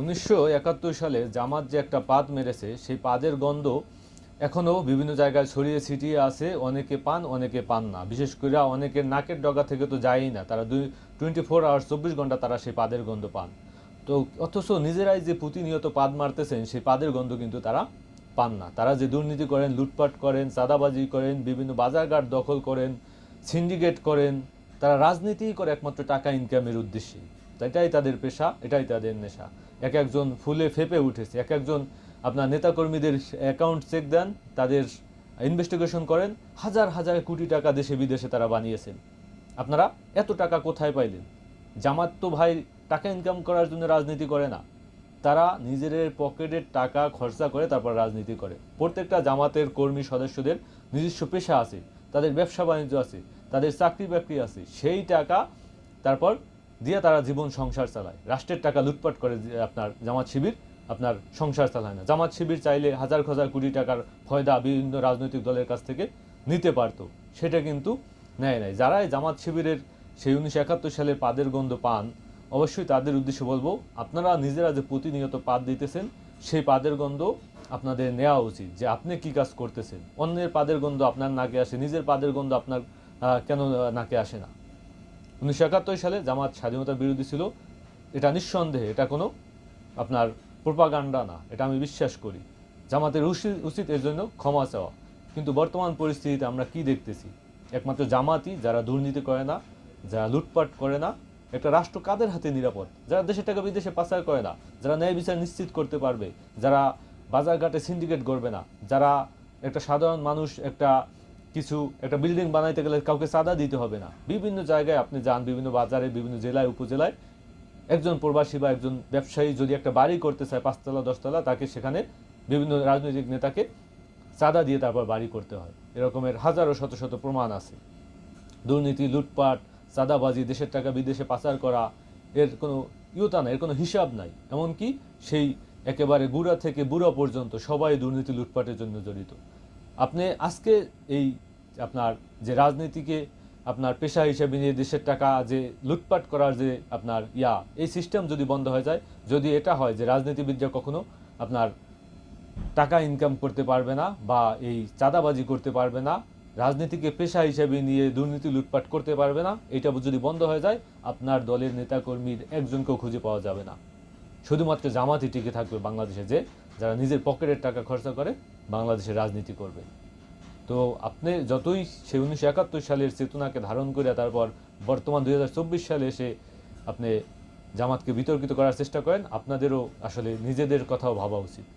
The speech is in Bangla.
উনিশশো একাত্তর সালে জামাত যে একটা পাদ মেরেছে, সেই পাদের গন্ধ এখনও বিভিন্ন জায়গায় ছড়িয়ে ছিটিয়ে আছে। অনেকে পান অনেকে পান না। বিশেষ করে অনেকের নাকের ডগা থেকে তো যায়ই না। তারা দুই টোয়েন্টি ফোর আওয়ার্স চব্বিশ ঘণ্টা তারা সেই পাদের গন্ধ পান। তো অথচ নিজেরাই যে প্রতিনিয়ত পাদ মারতেছেন, সেই পাদের গন্ধ কিন্তু তারা পান না। তারা যে দুর্নীতি করেন, লুটপাট করেন, চাঁদাবাজি করেন, বিভিন্ন বাজারঘাট দখল করেন সিন্ডিকেট করেন, তারা রাজনীতিই করে একমাত্র টাকা ইনকামের উদ্দেশ্যে। এটাই তাদের পেশা, এটাই তাদের নেশা। এক একজন ফুলে ফেপে উঠেছে। এক একজন আপনার নেতাকর্মীদের অ্যাকাউন্ট চেক দেন, তাদের ইনভেস্টিগেশন করেন। হাজার হাজার কোটি টাকা দেশে বিদেশে তারা বানিয়েছেন। আপনারা এত টাকা কোথায় পাইলেন? জামাত তো ভাই টাকা ইনকাম করার জন্য রাজনীতি করে না। তারা নিজেদের পকেটের টাকা খরচা করে তারপর রাজনীতি করে। প্রত্যেকটা জামাতের কর্মী সদস্যদের নিজস্ব পেশা আছে, তাদের ব্যবসা বাণিজ্য আছে, তাদের চাকরি বাকরি আছে। সেই টাকা তারপর দিয়ে তারা জীবন সংসার চালায়। রাষ্ট্রের টাকা লুটপাট করে আপনার জামাত শিবির, আপনার সংসার চালায় না। জামাত শিবির চাইলে হাজার হাজার কোটি টাকার ফয়দা বিভিন্ন রাজনৈতিক দলের কাছ থেকে নিতে পারতো। সেটা কিন্তু নেয় নাই। যারা এই জামাত শিবিরের সেই উনিশশো একাত্তর সালে পাদের গন্ধ পান, অবশ্যই তাদের উদ্দেশ্যে বলব, আপনারা নিজেরা যে প্রতিনিয়ত পাদ দিতেছেন, সেই পাদের গন্ধ আপনাদের নেওয়া উচিত যে আপনি কি কাজ করতেছেন। অন্যের পাদের গন্ধ আপনার নাকে আসে, নিজের পাদের গন্ধ আপনার কেন নাকে আসে না। উনিশশো একাত্তর সালে জামাত স্বাধীনতার বিরোধী ছিল। এটা নিঃসন্দেহে, এটা কোনো আপনার প্রোপাগান্ডা না, এটা আমি বিশ্বাস করি। জামাতের উচিত উচিত এর জন্য ক্ষমা চাওয়া। কিন্তু বর্তমান পরিস্থিতিতে আমরা কি দেখতেছি? একমাত্র জামাতই যারা দুর্নীতি করে না, যারা লুটপাট করে না, একটা রাষ্ট্র কাদের হাতে নিরাপদ? যারা দেশের টাকা বিদেশে পাচার করে না, যারা ন্যায় বিচার নিশ্চিত করতে পারবে, যারা বাজারঘাটে সিন্ডিকেট করবে না, যারা একটা সাধারণ মানুষ, একটা কিছু একটা বিল্ডিং বানাইতে গেলে কাউকে চাঁদা দিতে হবে না। বিভিন্ন জায়গায় আপনি যান, বিভিন্ন বাজারে, বিভিন্ন জেলায়, উপজেলায়। একজন প্রবাসী বা একজন ব্যবসায়ী যদি একটা বাড়ি করতে চায়, পাঁচতলা, দশতলা, তাকে সেখানে বিভিন্ন রাজনৈতিক নেতাকে চাঁদা দিয়ে তারপর বাড়ি করতে হয়। এরকমের হাজারো, শত শত প্রমাণ আছে। দুর্নীতি, লুটপাট, চাঁদাবাজি, দেশের টাকা বিদেশে পাচার করা, এর কোনো ইয়তা নাই, এর কোনো হিসাব নাই। এমনকি সেই একেবারে গুড়া থেকে বুড়া পর্যন্ত সবাই দুর্নীতি, লুটপাটের জন্য জড়িত। আপনি আজকে এই আপনার যে রাজনীতিকে আপনার পেশা হিসেবে নিয়ে দেশের টাকা যে লুটপাট করার যে আপনার ইয়া, এই সিস্টেম যদি বন্ধ হয়ে যায়, যদি এটা হয় যে রাজনীতিবিদরা কখনো আপনার টাকা ইনকাম করতে পারবে না বা এই চাঁদাবাজি করতে পারবে না, রাজনীতিকে পেশা হিসেবে নিয়ে দুর্নীতি লুটপাট করতে পারবে না, এটা যদি বন্ধ হয়ে যায়, আপনার দলের নেতাকর্মীর একজনকেও খুঁজে পাওয়া যাবে না। শুধুমাত্র জামাতই টিকে থাকবে বাংলাদেশে যে, যারা নিজের পকেটের টাকা খরচা করে বাংলাদেশে রাজনীতি করবে। তো আপনি যতই সে উনিশশো একাত্তর সালের চেতনাকে ধারণ করে তারপর বর্তমান দু হাজার চব্বিশ সালে এসে আপনি জামাতকে বিতর্কিত করার চেষ্টা করেন, আপনাদেরও আসলে নিজেদের কথাও ভাবা উচিত।